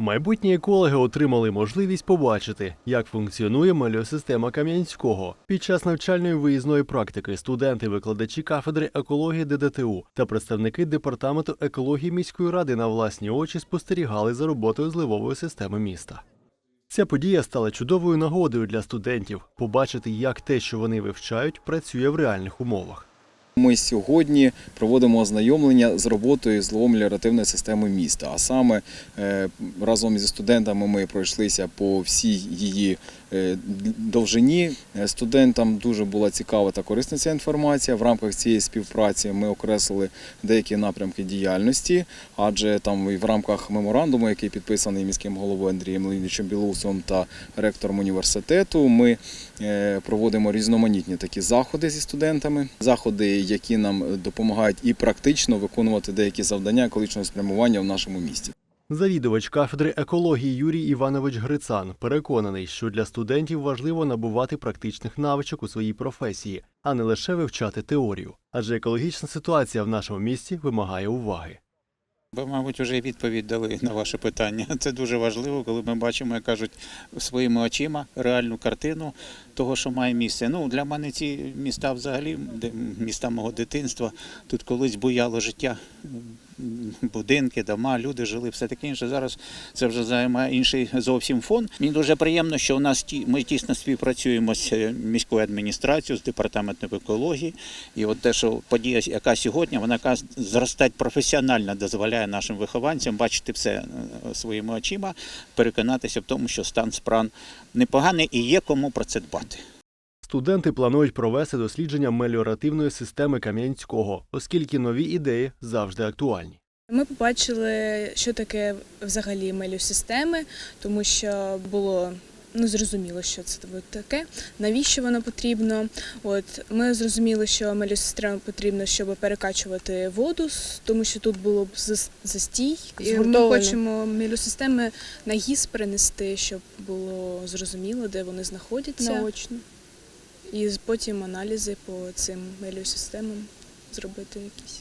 Майбутні екологи отримали можливість побачити, як функціонує мельосистема Кам'янського. Під час навчальної виїзної практики студенти-викладачі кафедри екології ДДТУ та представники департаменту екології міської ради на власні очі спостерігали за роботою зливової системи міста. Ця подія стала чудовою нагодою для студентів побачити, як те, що вони вивчають, працює в реальних умовах. Ми сьогодні проводимо ознайомлення з роботою зловомеліоративної системи міста. А саме е, разом зі студентами ми пройшлися по всій її е, довжині. Е, Студентам дуже була цікава та корисна ця інформація. В рамках цієї співпраці ми окреслили деякі напрямки діяльності, адже там і в рамках меморандуму, який підписаний міським головою Андрієм Леонідовичем Білоусовим та ректором університету, ми проводимо різноманітні такі заходи зі студентами. Заходи, які нам допомагають і практично виконувати деякі завдання екологічного спрямування в нашому місті. Завідувач кафедри екології Юрій Іванович Грицан переконаний, що для студентів важливо набувати практичних навичок у своїй професії, а не лише вивчати теорію. Адже екологічна ситуація в нашому місті вимагає уваги. Ви, мабуть, вже відповідь дали на ваше питання. Це дуже важливо, коли ми бачимо, як кажуть, своїми очима реальну картину того, що має місце. Ну, для мене ці міста взагалі, міста мого дитинства, тут колись буяло життя, будинки, дома, люди жили, все таке інше. Зараз це вже займає інший зовсім фон. Мені дуже приємно, що у нас ми тісно співпрацюємо з е, міською адміністрацією, з департаментом екології. І от те, що подія, яка сьогодні, вона яка зростати професіонально дозволяє нашим вихованцям бачити все е, своїми очима, переконатися в тому, що стан справ непоганий і є кому про це дбати. Студенти планують провести дослідження меліоративної системи Кам'янського, оскільки нові ідеї завжди актуальні. Ми побачили, що таке взагалі меліосистеми, тому що було ну зрозуміло, що це таке, навіщо воно потрібно. От ми зрозуміли, що меліосистема потрібно, щоб перекачувати воду, тому що тут було б застій. І ми хочемо меліосистеми на гіс перенести, щоб було зрозуміло, де вони знаходяться. Наочно. І потім аналізи по цим меліосистемам зробити якісь.